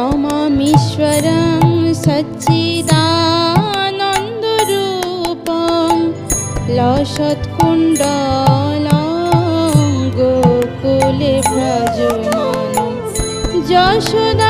नमामीश्वरं सच्चिदानन्दरूपं लसत्कुण्डलं गोकुले भ्रजमानं यशोदा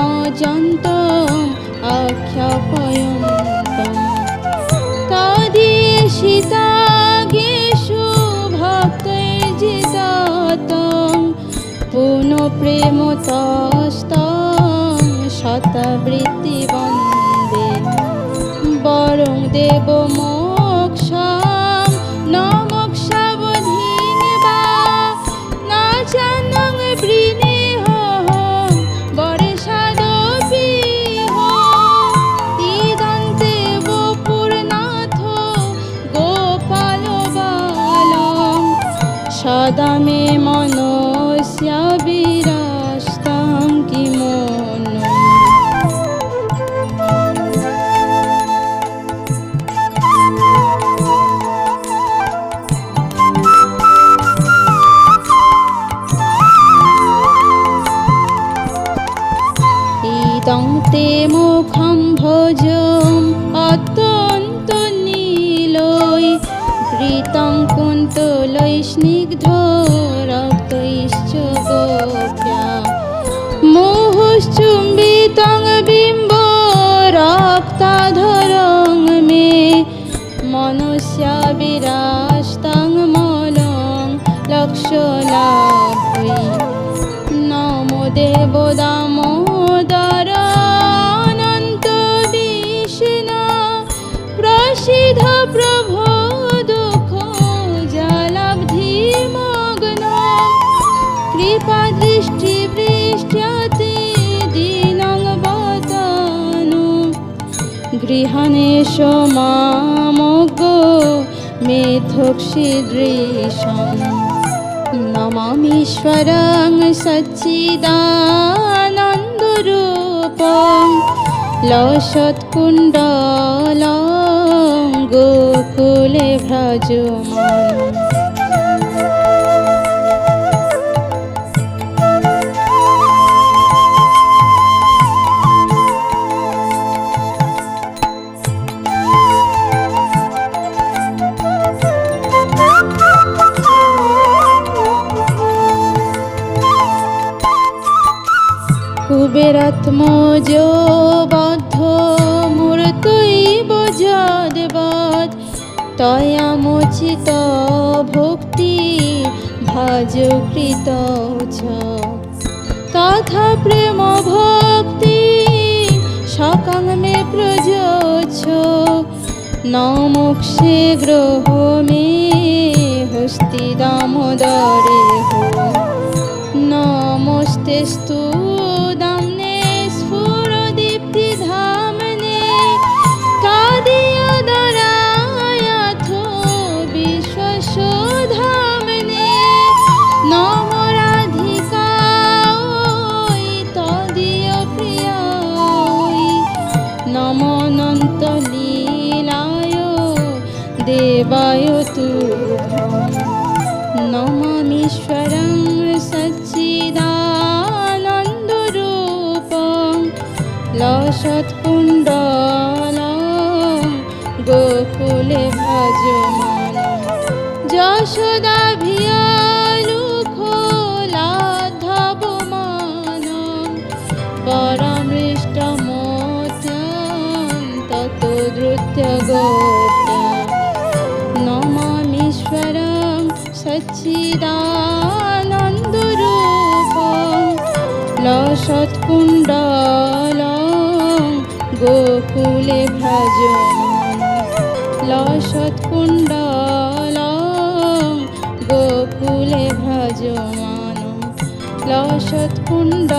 ইতি দৃক্ষালীলাভিয়ানন্দকুণ্ডে সঘসং নিমজন্ত আখ্যাপয়ন্তম তদীশিতাগেষু ভক্তৈর্জিততম পুনঃ প্রেমতস্তং শতবৃত্তি বন্দে। বরং দেব মোক্ষাম সদা মনুষ্য বিরাস্তং মলং লক্ষ্যলাভৈ নমো দেব দামোদর অনন্ত বিষ্ণু প্রসিদ্ধ প্রভো দুঃখ জলাব্ধি মগ্ন কৃপা দৃষ্টি বৃষ্টি গৃহাণেশ মামগ মেধোক্ষিদৃশম নমামীশ্বরং সচ্চিদানন্দরূপং লসৎকুণ্ডলং গোকুলে ভ্রজমানম কুবেরাত্মজ বদ্ধ মূর্তৈব যদ্বৎ তয়ামোচিত ভক্তি ভাজকৃত তথা প্রেম ভক্তি সকাং মে প্রযোছ ন মোক্ষে গ্রহ মে হস্তি দামোদরে হো নমস্তেস্তু देवाय तु नमामीश्वरं सच्चिदानन्दरूपं लसत्कुण्डलं गोकुले भजमान যশোদা सच्चिदानन्दरूप लसत्कुण्डल गोकुले भजन लसत्कुण्डल गोकुले भजमान लसत्कुण्ड